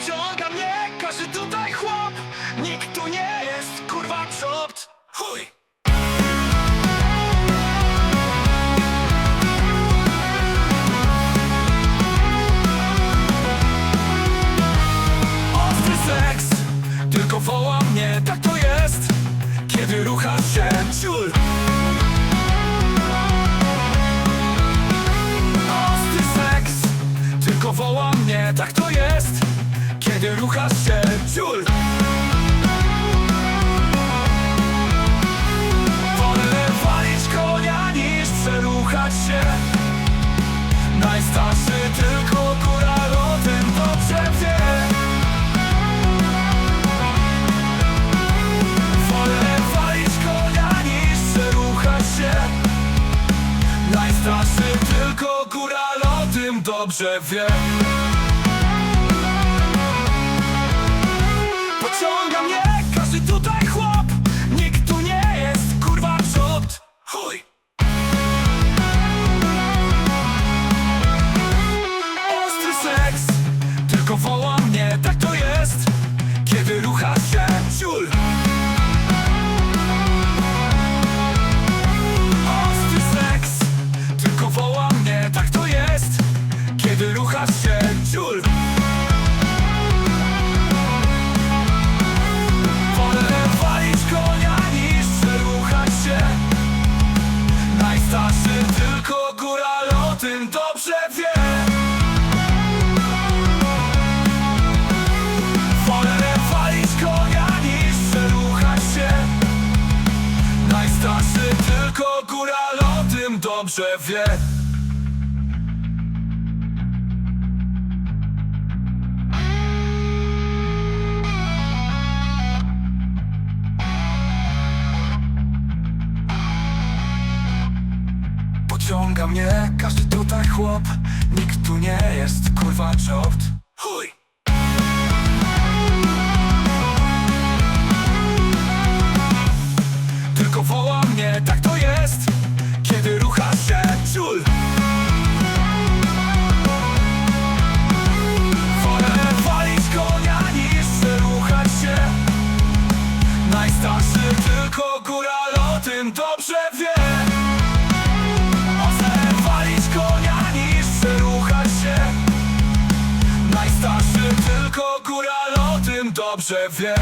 Pociąga mnie każdy tutaj chłop. Nikt tu nie jest kurwa copt Chuj. Ostry seks Tylko woła mnie, tak to jest Kiedy rucha się ciul. Ostry seks Tylko woła mnie, tak to jest Kiedy rucha się ciul. Wolę walić konia niż przeruchać się. Najstarszy tylko góral o tym dobrze wie. Wolę walić konia niż przeruchać się. Najstarszy tylko góral o tym dobrze wie Pociąga mnie dobrze wie. Pociąga mnie każdy tutaj chłop. Nikt tu nie jest kurwa czopt Chuj tylko góral o tym dobrze wie.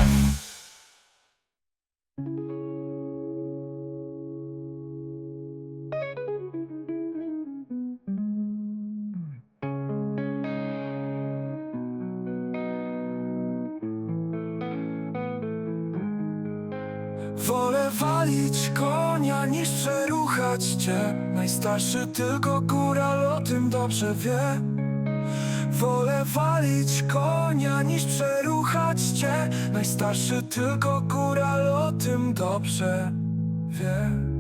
Wolę walić konia niż przeruchać cię. Najstarszy tylko góral o tym dobrze wie Wolę walić konia niż przeruchać cię. Najstarszy tylko góral o tym dobrze wie